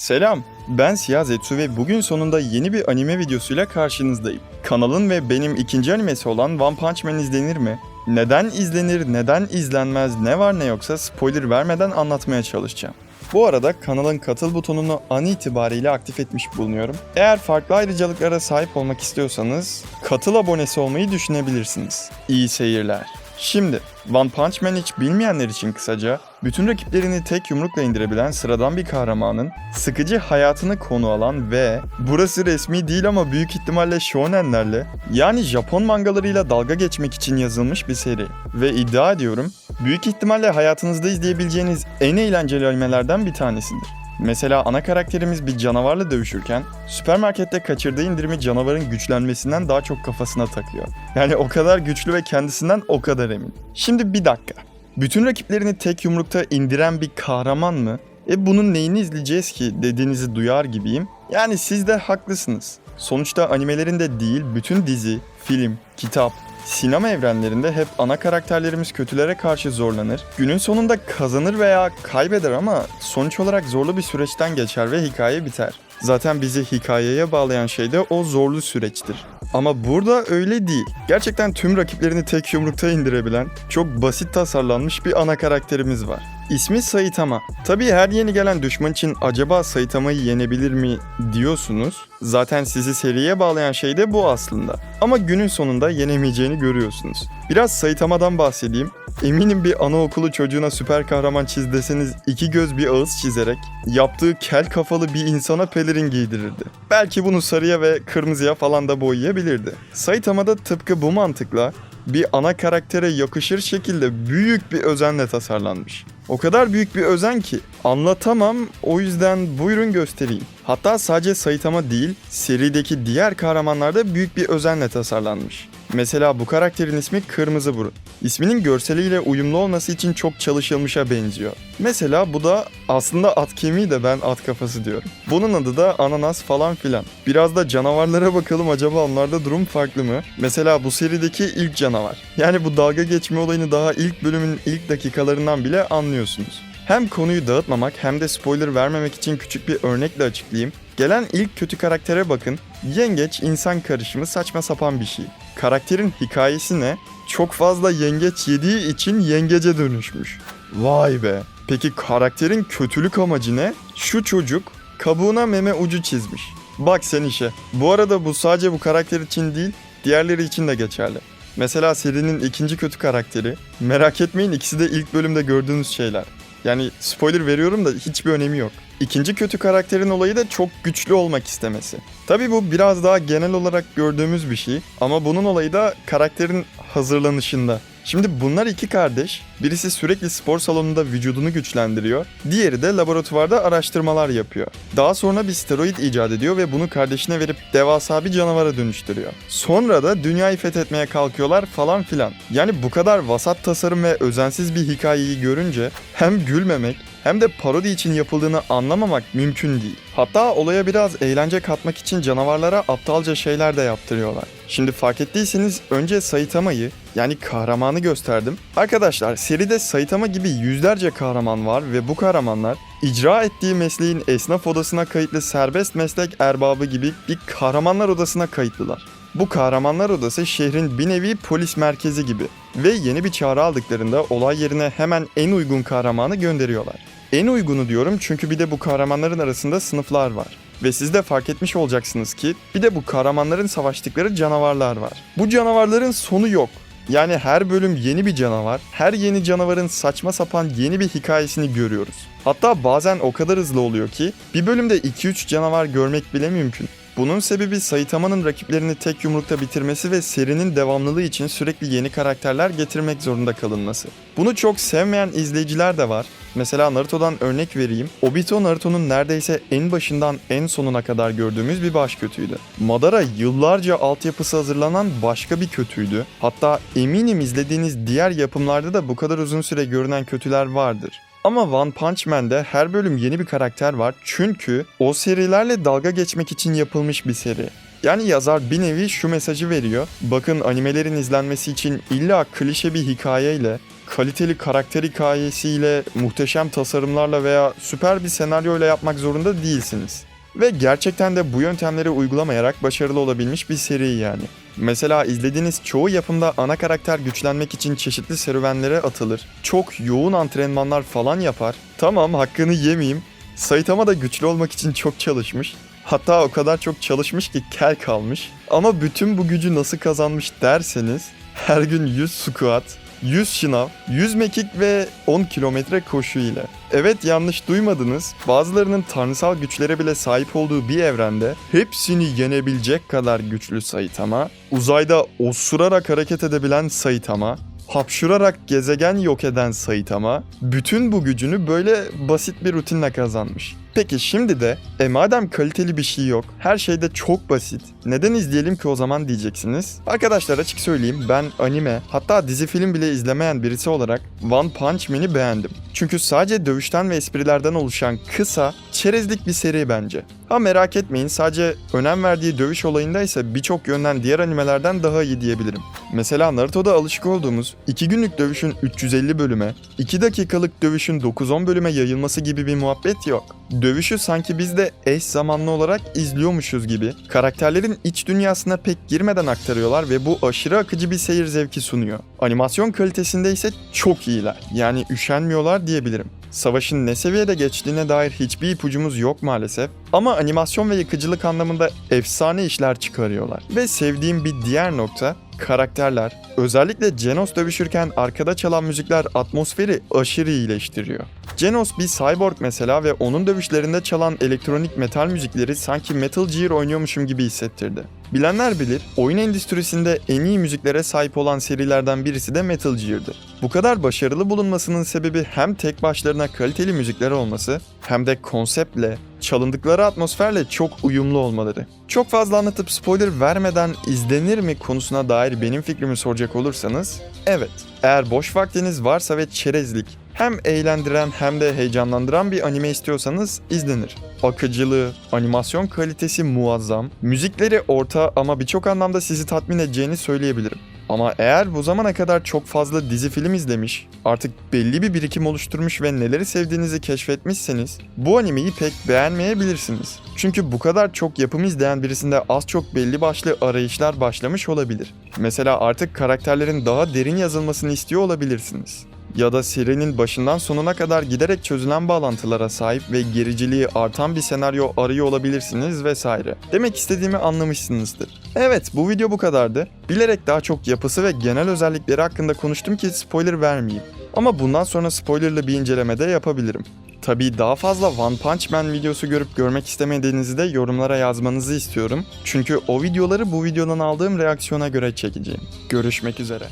Selam, ben Siyah Zetsu ve bugün sonunda yeni bir anime videosuyla karşınızdayım. Kanalın ve benim ikinci animesi olan One Punch Man izlenir mi? Neden izlenir, neden izlenmez, ne var ne yoksa spoiler vermeden anlatmaya çalışacağım. Bu arada kanalın katıl butonunu an itibariyle aktif etmiş bulunuyorum. Eğer farklı ayrıcalıklara sahip olmak istiyorsanız katıl abonesi olmayı düşünebilirsiniz. İyi seyirler. Şimdi One Punch Man hiç bilmeyenler için kısaca, bütün rakiplerini tek yumrukla indirebilen sıradan bir kahramanın sıkıcı hayatını konu alan ve burası resmi değil ama büyük ihtimalle shonenlerle yani Japon mangalarıyla dalga geçmek için yazılmış bir seri. Ve iddia ediyorum büyük ihtimalle hayatınızda izleyebileceğiniz en eğlenceli animelerden bir tanesidir. Mesela ana karakterimiz bir canavarla dövüşürken süpermarkette kaçırdığı indirimi canavarın güçlenmesinden daha çok kafasına takıyor. Yani o kadar güçlü ve kendisinden o kadar emin. Şimdi bir dakika. Bütün rakiplerini tek yumrukta indiren bir kahraman mı? E bunun neyini izleyeceğiz ki dediğinizi duyar gibiyim. Yani siz de haklısınız. Sonuçta animelerinde değil bütün dizi, film, kitap, Sinema evrenlerinde hep ana karakterlerimiz kötülere karşı zorlanır. Günün sonunda kazanır veya kaybeder ama sonuç olarak zorlu bir süreçten geçer ve hikaye biter. Zaten bizi hikayeye bağlayan şey de o zorlu süreçtir. Ama burada öyle değil. Gerçekten tüm rakiplerini tek yumrukta indirebilen, çok basit tasarlanmış bir ana karakterimiz var. İsmi Saitama. Tabii her yeni gelen düşman için acaba Saitama'yı yenebilir mi diyorsunuz. Zaten sizi seriye bağlayan şey de bu aslında. Ama günün sonunda yenemeyeceğini görüyorsunuz. Biraz Saitama'dan bahsedeyim. Eminim bir anaokulu çocuğuna süper kahraman çiz deseniz iki göz bir ağız çizerek yaptığı kel kafalı bir insana pelerin giydirirdi. Belki bunu sarıya ve kırmızıya falan da boyayabilirdi. Saitama da tıpkı bu mantıkla bir ana karaktere yakışır şekilde büyük bir özenle tasarlanmış. O kadar büyük bir özen ki anlatamam o yüzden buyurun göstereyim. Hatta sadece Saitama değil serideki diğer kahramanlar da büyük bir özenle tasarlanmış. Mesela bu karakterin ismi Kırmızı Burun. İsminin görseliyle uyumlu olması için çok çalışılmışa benziyor. Mesela bu da aslında at kemiği de ben at kafası diyorum. Bunun adı da ananas falan filan. Biraz da canavarlara bakalım acaba onlarda durum farklı mı? Mesela bu serideki ilk canavar. Yani bu dalga geçme olayını daha ilk bölümün ilk dakikalarından bile anlıyorsunuz. Hem konuyu dağıtmamak hem de spoiler vermemek için küçük bir örnekle açıklayayım. Gelen ilk kötü karaktere bakın. Yengeç insan karışımı saçma sapan bir şey. Karakterin hikayesi ne? Çok fazla yengeç yediği için yengece dönüşmüş. Vay be. Peki karakterin kötülük amacı ne? Şu çocuk kabuğuna meme ucu çizmiş. Bak sen işe. Bu arada bu sadece bu karakter için değil, diğerleri için de geçerli. Mesela serinin ikinci kötü karakteri. Merak etmeyin ikisi de ilk bölümde gördüğünüz şeyler. Yani spoiler veriyorum da hiçbir önemi yok. İkinci kötü karakterin olayı da çok güçlü olmak istemesi. Tabi bu biraz daha genel olarak gördüğümüz bir şey ama bunun olayı da karakterin hazırlanışında. Şimdi bunlar iki kardeş. Birisi sürekli spor salonunda vücudunu güçlendiriyor. Diğeri de laboratuvarda araştırmalar yapıyor. Daha sonra bir steroid icat ediyor ve bunu kardeşine verip devasa bir canavara dönüştürüyor. Sonra da dünyayı fethetmeye kalkıyorlar falan filan. Yani bu kadar vasat tasarım ve özensiz bir hikayeyi görünce hem gülmemek hem de parodi için yapıldığını anlamamak mümkün değil. Hatta olaya biraz eğlence katmak için canavarlara aptalca şeyler de yaptırıyorlar. Şimdi fark ettiyseniz önce Saitama'yı yani kahramanı gösterdim. Arkadaşlar seride Saitama gibi yüzlerce kahraman var ve bu kahramanlar icra ettiği mesleğin esnaf odasına kayıtlı serbest meslek erbabı gibi bir kahramanlar odasına kayıtlılar. Bu kahramanlar odası şehrin bir nevi polis merkezi gibi ve yeni bir çağrı aldıklarında olay yerine hemen en uygun kahramanı gönderiyorlar. En uygunu diyorum çünkü bir de bu kahramanların arasında sınıflar var. Ve siz de fark etmiş olacaksınız ki bir de bu kahramanların savaştıkları canavarlar var. Bu canavarların sonu yok. Yani her bölüm yeni bir canavar, her yeni canavarın saçma sapan yeni bir hikayesini görüyoruz. Hatta bazen o kadar hızlı oluyor ki bir bölümde 2-3 canavar görmek bile mümkün. Bunun sebebi Saitama'nın rakiplerini tek yumrukta bitirmesi ve serinin devamlılığı için sürekli yeni karakterler getirmek zorunda kalınması. Bunu çok sevmeyen izleyiciler de var. Mesela Naruto'dan örnek vereyim. Obito Naruto'nun neredeyse en başından en sonuna kadar gördüğümüz bir baş kötüydü. Madara yıllarca altyapısı hazırlanan başka bir kötüydü. Hatta eminim izlediğiniz diğer yapımlarda da bu kadar uzun süre görünen kötüler vardır. Ama One Punch Man'de her bölüm yeni bir karakter var çünkü o serilerle dalga geçmek için yapılmış bir seri. Yani yazar bir nevi şu mesajı veriyor. Bakın animelerin izlenmesi için illa klişe bir hikayeyle, kaliteli karakter hikayesiyle, muhteşem tasarımlarla veya süper bir senaryoyla yapmak zorunda değilsiniz. Ve gerçekten de bu yöntemleri uygulamayarak başarılı olabilmiş bir seri yani. Mesela izlediğiniz çoğu yapımda ana karakter güçlenmek için çeşitli serüvenlere atılır. Çok yoğun antrenmanlar falan yapar. Tamam hakkını yemeyeyim. Saitama da güçlü olmak için çok çalışmış. Hatta o kadar çok çalışmış ki kel kalmış. Ama bütün bu gücü nasıl kazanmış derseniz her gün 100 squat, 100 şınav, 100 mekik ve 10 kilometre koşu ile. Evet yanlış duymadınız. Bazılarının tanrısal güçlere bile sahip olduğu bir evrende hepsini yenebilecek kadar güçlü Saitama, uzayda osurarak hareket edebilen Saitama, hapşurarak gezegen yok eden Saitama, bütün bu gücünü böyle basit bir rutinle kazanmış. Peki şimdi de e madem kaliteli bir şey yok, her şey de çok basit. Neden izleyelim ki o zaman diyeceksiniz. Arkadaşlar açık söyleyeyim ben anime hatta dizi film bile izlemeyen birisi olarak One Punch Man'i beğendim. Çünkü sadece dövüşten ve esprilerden oluşan kısa, çerezlik bir seri bence. Ha merak etmeyin sadece önem verdiği dövüş olayında ise birçok yönden diğer animelerden daha iyi diyebilirim. Mesela Naruto'da alışık olduğumuz 2 günlük dövüşün 350 bölüme, 2 dakikalık dövüşün 9-10 bölüme yayılması gibi bir muhabbet yok. Dövüşü sanki biz de eş zamanlı olarak izliyormuşuz gibi karakterlerin iç dünyasına pek girmeden aktarıyorlar ve bu aşırı akıcı bir seyir zevki sunuyor. Animasyon kalitesinde ise çok iyiler. Yani üşenmiyorlar diyebilirim. Savaşın ne seviyede geçtiğine dair hiçbir ipucumuz yok maalesef. Ama animasyon ve yıkıcılık anlamında efsane işler çıkarıyorlar. Ve sevdiğim bir diğer nokta karakterler. Özellikle Genos dövüşürken arkada çalan müzikler atmosferi aşırı iyileştiriyor. Genos bir cyborg mesela ve onun dövüşlerinde çalan elektronik metal müzikleri sanki Metal Gear oynuyormuşum gibi hissettirdi. Bilenler bilir, oyun endüstrisinde en iyi müziklere sahip olan serilerden birisi de Metal Gear'dır. Bu kadar başarılı bulunmasının sebebi hem tek başlarına kaliteli müzikler olması hem de konseptle, çalındıkları atmosferle çok uyumlu olmaları. Çok fazla anlatıp spoiler vermeden izlenir mi konusuna dair benim fikrimi soracak olursanız, evet. Eğer boş vaktiniz varsa ve çerezlik, hem eğlendiren hem de heyecanlandıran bir anime istiyorsanız izlenir. Akıcılığı, animasyon kalitesi muazzam, müzikleri orta ama birçok anlamda sizi tatmin edeceğini söyleyebilirim. Ama eğer bu zamana kadar çok fazla dizi film izlemiş, artık belli bir birikim oluşturmuş ve neleri sevdiğinizi keşfetmişseniz bu animeyi pek beğenmeyebilirsiniz. Çünkü bu kadar çok yapım izleyen birisinde az çok belli başlı arayışlar başlamış olabilir. Mesela artık karakterlerin daha derin yazılmasını istiyor olabilirsiniz ya da serinin başından sonuna kadar giderek çözülen bağlantılara sahip ve gericiliği artan bir senaryo arıyor olabilirsiniz vesaire. Demek istediğimi anlamışsınızdır. Evet bu video bu kadardı. Bilerek daha çok yapısı ve genel özellikleri hakkında konuştum ki spoiler vermeyeyim. Ama bundan sonra spoilerlı bir inceleme de yapabilirim. Tabii daha fazla One Punch Man videosu görüp görmek istemediğinizi de yorumlara yazmanızı istiyorum. Çünkü o videoları bu videodan aldığım reaksiyona göre çekeceğim. Görüşmek üzere.